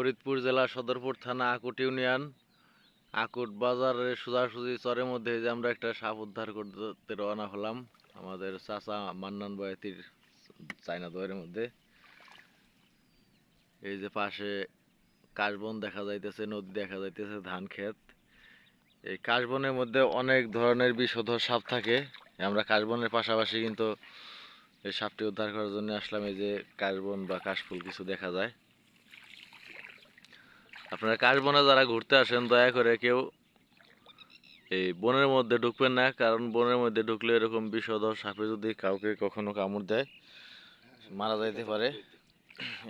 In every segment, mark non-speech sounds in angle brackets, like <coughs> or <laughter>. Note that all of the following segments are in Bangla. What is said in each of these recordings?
ফরিদপুর জেলা সদরপুর থানা আকুট ইউনিয়ন। আকুট বাজারের সোজাসুজি চরের মধ্যে যে আমরা একটা সাপ উদ্ধার করতে রওনা হলাম। আমাদের চাচা মান্নান বয়াতির চায়না দোয়ারের মধ্যে। এই যে পাশে কাশবন দেখা যাইতেছে, নদী দেখা যাইতেছে, ধান ক্ষেত। এই কাশবনের মধ্যে অনেক ধরনের বিষধর সাপ থাকে। আমরা কাশবনের পাশাপাশি কিন্তু এই সাপটি উদ্ধার করার জন্য আসলাম। এই যে কাশবন বা কাশফুল কিছু দেখা যায়। আপনারা কাশবনে যারা ঘুরতে আসেন দয়া করে কেউ এই বনের মধ্যে ঢুকবেন না কারণ বনের মধ্যে ঢুকলে এরকম বিষধর সাপে যদি কাউকে কখনো কামড় দেয় মারা যাইতে পারে।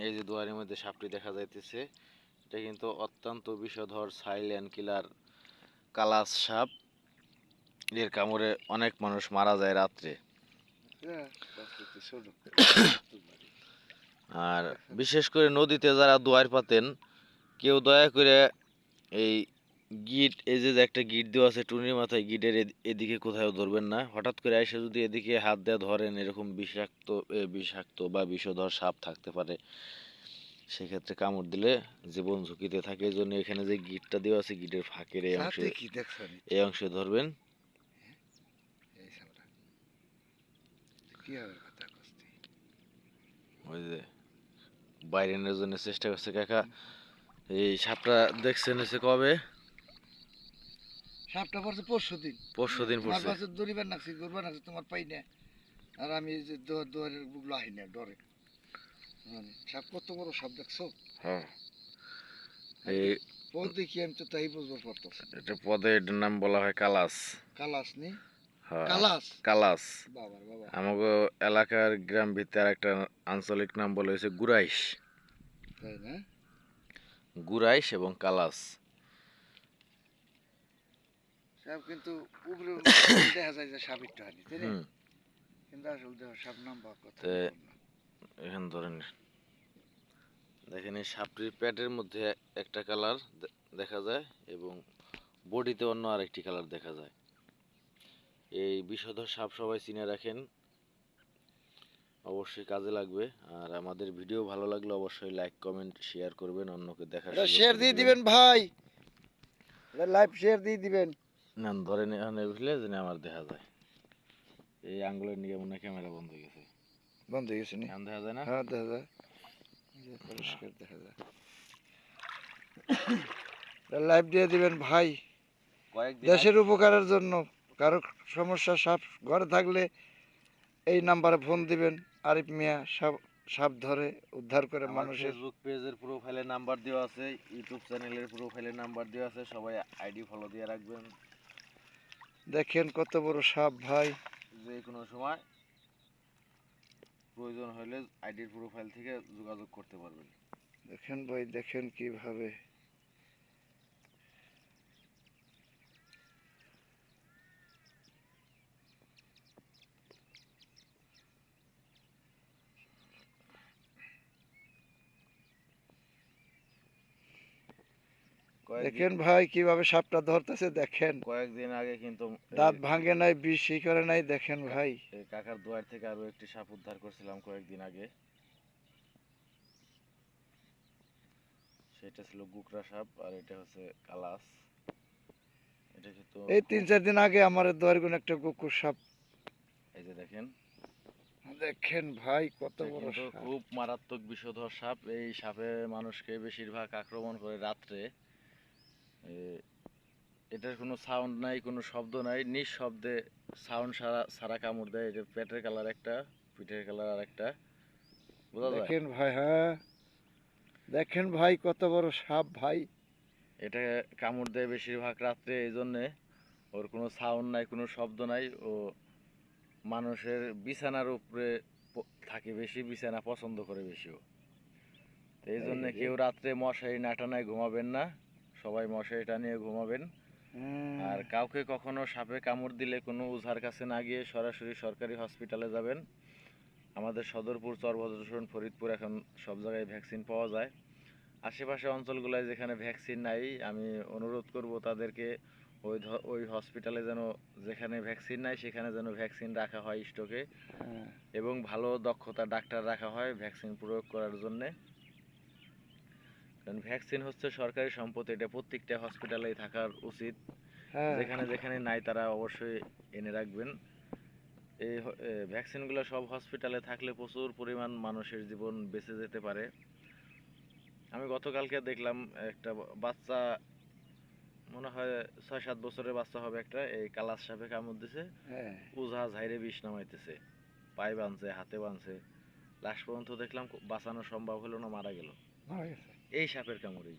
এই যে দুয়ারের মধ্যে সাপটি দেখা যাইতেছে এটা কিন্তু অত্যন্ত বিষধর সাইলেন্ট কিলার কালাস সাপ। এর কামড়ে অনেক মানুষ মারা যায় রাত্রে। আর বিশেষ করে নদীতে যারা দুয়ার পাতেন কেউ দয়া করে এই গিট এই যে একটা গিট দেওয়া আছে টুনির মাথায় গিটের এদ- এদিকে কোথাও ধরবেন না। হঠাৎ করে এসে যদি এদিকে হাত দেওয়া ধরেন এরকম বিষাক্ত বিষাক্ত বা বিষধর সাপ থাকতে পারে সেক্ষেত্রে কামড় দিলে জীবন ঝুঁকিতে থাকে। এই জন্য এখানে যে গিটটা দেওয়া আছে গিটের ফাঁকের এই অংশে এই অংশে ধরবেন। কস্তি ওই যে বাইরে জন্য চেষ্টা করছে কাকা। এই সাপটা দেখছেন হচ্ছে কবে? সাপটা পড়ছে পরশু দিন। পরশু দিন পড়ছে। কাছে দড়িবার নাকছি গরবার নাকছি তোমার পাই না। আর আমি যে দোয়ার দোয়ারের বুকলো আহি না ডরে। মানে, সাপ কত বড় সাপ দেখছ? হ্যাঁ। এই পথ দেখি আমি তো তাই বুঝবার পারতেছি এটা পদে এটার নাম বলা হয় কালাস। কালাস নি? হ্যাঁ, কালাস? কালাস। আমাকে এলাকার গ্রাম ভিত্তিক একটা আঞ্চলিক নাম বলা হয়েছে গুরাইশ। তাই না? গুরাইশ এবং কালাস। সাপ কিন্তু উপরে <coughs> দেখা যায় যে সাপ একটু হানি তাই না? কিন্তু আসলে দেখো সাপ নাম বা কথা এখান ধরেন দেখেন এই সাপটির পেটের মধ্যে একটা কালার দেখা যায় এবং বডিতে অন্য আরেকটি কালার দেখা যায়। এই বিষধর সাপ সবাই চিনে রাখেন অবশ্যই কাজে লাগবে। আর আমাদের ভিডিও ভালো লাগলে অবশ্যই লাইক কমেন্ট শেয়ার করবেন অন্যকে দেখার শেয়ার দিয়ে দিবেন ভাই। লাইভ শেয়ার দিয়ে দিবেন। না ধরেন এখানে বুঝলে যে আমার দেখা যায়। এই আঙ্গুলের নিয়ে মনে ক্যামেরা বন্ধ হয়ে গেছে। বন্ধ হয়ে গেছে নি? দেখা যায় না? হ্যাঁ দেখা যায়। পরিষ্কার দেখা যায়। লাইভ দিয়ে দিবেন ভাই। দেশের উপকারের জন্য। কারও সমস্যা সাপ ঘরে থাকলে এই নাম্বারে ফোন দিবেন আরিফ মিয়া সাপ সাপ ধরে উদ্ধার করে মানুষের ফেসবুক পেজের প্রোফাইলে নাম্বার দেওয়া আছে ইউটিউব চ্যানেলের প্রোফাইলে নাম্বার দেওয়া আছে সবাই আইডি ফলো দিয়ে রাখবেন। দেখেন কত বড় সাপ ভাই। যে কোনো সময় প্রয়োজন হলে আইডির প্রোফাইল থেকে যোগাযোগ করতে পারবেন। দেখেন ভাই দেখেন কীভাবে দেখেন ভাই কীভাবে সাপটা ধরতেছে দেখেন। কয়েকদিন আগে কিন্তু দাঁত ভাঙে নাই বিষ ই করে নাই দেখেন ভাই। কাকার দুয়ার থেকে আরও একটি সাপ উদ্ধার করছিলাম কয়েকদিন আগে। সেটা ছিল গুকরা সাপ আর এটা হচ্ছে কালাস। এটা কিন্তু এই তিন চার দিন আগে আমার দোয়ার গুণ একটা কুকুর সাপ। এই যে দেখেন। দেখেন ভাই কত বড় খুব মারাত্মক বিষধর সাপ। এই সাপে মানুষকে বেশিরভাগ আক্রমণ করে রাত্রে। এটার কোনো সাউন্ড নাই কোনো শব্দ নাই নিঃশব্দে সাউন্ড সারা সারা কামড় দেয়। এটা পেটের কালার একটা পিঠের কালার আর একটা বোঝা যায়? দেখেন ভাই হ্যাঁ। দেখেন ভাই কত বড় সাপ ভাই। এটা কামড় দেয় বেশিরভাগ রাত্রে এই জন্যে। ওর কোনো সাউন্ড নাই কোনো শব্দ নাই। ও মানুষের বিছানার উপরে থাকে বেশি বিছানা পছন্দ করে বেশি ও। তো এই জন্য কেউ রাত্রে মশারি না টানায় ঘুমাবেন না। সবাই মশারি টানিয়ে ঘুমাবেন। আর কাউকে কখনো সাপে কামড় দিলে কোনো ওঝার কাছে না গিয়ে সরাসরি সরকারি হসপিটালে যাবেন। আমাদের সদরপুর চরভদ্রসন ফরিদপুর এখন সব জায়গায় ভ্যাকসিন পাওয়া যায়। আশেপাশে অঞ্চলগুলোয় যেখানে ভ্যাকসিন নাই আমি অনুরোধ করব তাদেরকে ওই ওই হসপিটালে যেন যেখানে ভ্যাকসিন নাই সেখানে যেন ভ্যাকসিন রাখা হয় স্টকে। হ্যাঁ। এবং ভালো দক্ষতা ডাক্তার রাখা হয় ভ্যাকসিন প্রয়োগ করার জন্যে। কারণ ভ্যাকসিন হচ্ছে সরকারি সম্পদ এটা প্রত্যেকটা হসপিটালেই থাকার উচিত। হ্যাঁ। যেখানে যেখানে নাই তারা অবশ্যই এনে রাখবেন। এই ভ্যাকসিনগুলো সব হসপিটালে থাকলে প্রচুর পরিমাণ মানুষের জীবন বেঁচে যেতে পারে। আমি গতকালকে দেখলাম একটা বাচ্চা মনে হয় ছয় সাত বছরের বাচ্চা হবে একটা এই কালার সাপে কামড় দিছে। হ্যাঁ। উঝা ঝাইরে বিষ নামাইতেছে পায়ে বাঁধছে হাতে বাঁধছে। লাস্ট পর্যন্ত দেখলাম বাঁচানো সম্ভব হলো না মারা গেল। মারা গেছে। এই সাপের কামড়েই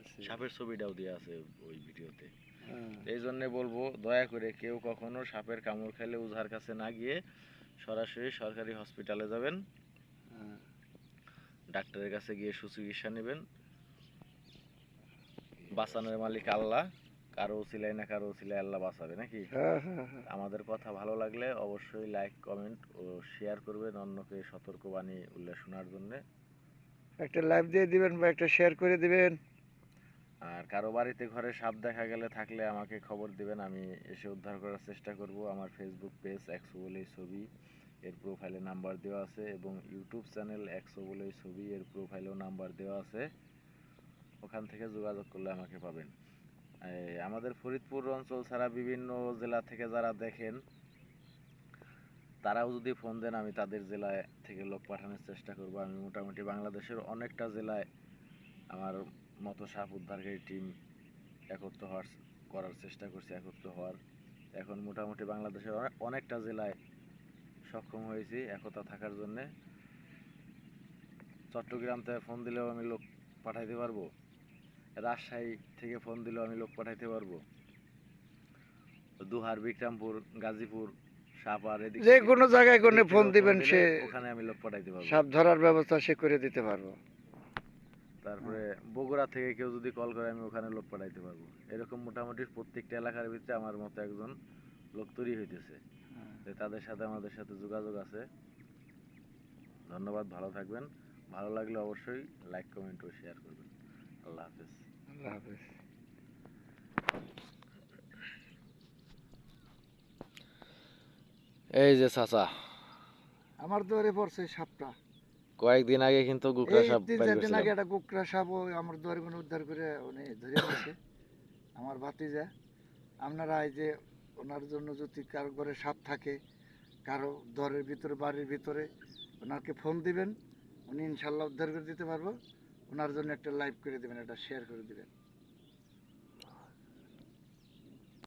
আচ্ছা। সাপের ছবিটাও দেওয়া আছে ওই ভিডিওতে। হ্যাঁ। এই জন্য বলব দয়া করে কেউ কখনো সাপের কামড় খেলে উঝার কাছে না গিয়ে সরাসরি সরকারি হসপিটালে যাবেন। হ্যাঁ। ডাক্তারের কাছে গিয়ে সুচিকিৎসা নেবেন। বাঁচানোর মালিক আল্লাহ কারও উচিলাই না কারও উচিলাই আল্লাহ বাঁচাবে নাকি? হ্যাঁ আমাদের কথা ভালো লাগলে অবশ্যই লাইক কমেন্ট ও শেয়ার করবেন অন্যকে সতর্কবাণী উল্লেখ শোনার জন্য। একটা লাইভ দিয়ে দিবেন বা একটা শেয়ার করে দিবেন। আর কারও বাড়িতে ঘরে সাপ দেখা গেলে থাকলে আমাকে খবর দিবেন, আমি এসে উদ্ধার করার চেষ্টা করব। আমার ফেসবুক পেজ একশো বলেই ছবি, এর প্রোফাইলে নাম্বার দেওয়া আছে এবং ইউটিউব চ্যানেল একশো বলেই ছবি, এর প্রোফাইলেও নাম্বার দেওয়া আছে। ওখান থেকে যোগাযোগ করলে আমাকে পাবেন। আমাদের ফরিদপুর অঞ্চল ছাড়া বিভিন্ন জেলা থেকে যারা দেখেন তারাও যদি ফোন দেন, আমি তাদের জেলায় থেকে লোক পাঠানোর চেষ্টা করব। আমি মোটামুটি বাংলাদেশের অনেকটা জেলায় আমার মতো সাপ উদ্ধারকারী টিম একত্র হওয়ার করার চেষ্টা করছি, একত্র হওয়ার। এখন মোটামুটি বাংলাদেশের অনেকটা জেলায় সক্ষম হয়েছি একতা থাকার জন্যে। চট্টগ্রাম থেকে ফোন দিলেও আমি লোক পাঠাইতে পারব। রাজশাহী থেকে ফোন দিলেও আমি লোক পাঠাইতে পারব। দুহার, বিক্রমপুর, গাজীপুর যে কোনো জায়গায় কোনো ফোন দিবেন সে ওখানে আমি লোক পাঠাইতে পারব। সাপ ধরার ব্যবস্থা সে করে দিতে পারব। তারপরে বগুড়া থেকে কেউ যদি কল করে আমি ওখানে লোক পাঠাইতে পারব। এরকম মোটামুটি প্রত্যেকটা এলাকার ভিতরে আমার মতো একজন লোক তৈরি হইতেছে। তো তাদের সাথে আমাদের সাথে যোগাযোগ আছে। ধন্যবাদ ভালো থাকবেন। ভালো লাগলে অবশ্যই লাইক কমেন্ট ও শেয়ার করবেন। আল্লাহ হাফেজ। আল্লাহ হাফেজ। এই যে চাচা। আমার দুয়ারে পড়ছে সাপটা কয়েকদিন আগে কিন্তু গুকরা সাপ তিন বাইর চার দিন আগে একটা গুকরা সাপ আমার দুয়ারে কোনো উদ্ধার করে উনি ধরে নিয়েছে আমার ভাতিজা। আপনারা এই যে ওনার জন্য যদি কারও ঘরে সাপ থাকে কারও দরের ভিতরে বাড়ির ভিতরে ওনাকে ফোন দিবেন। উনি ইনশাল্লাহ উদ্ধার করে দিতে পারব। ওনার জন্য একটা লাইভ করে দিবেন একটা শেয়ার করে দিবেন।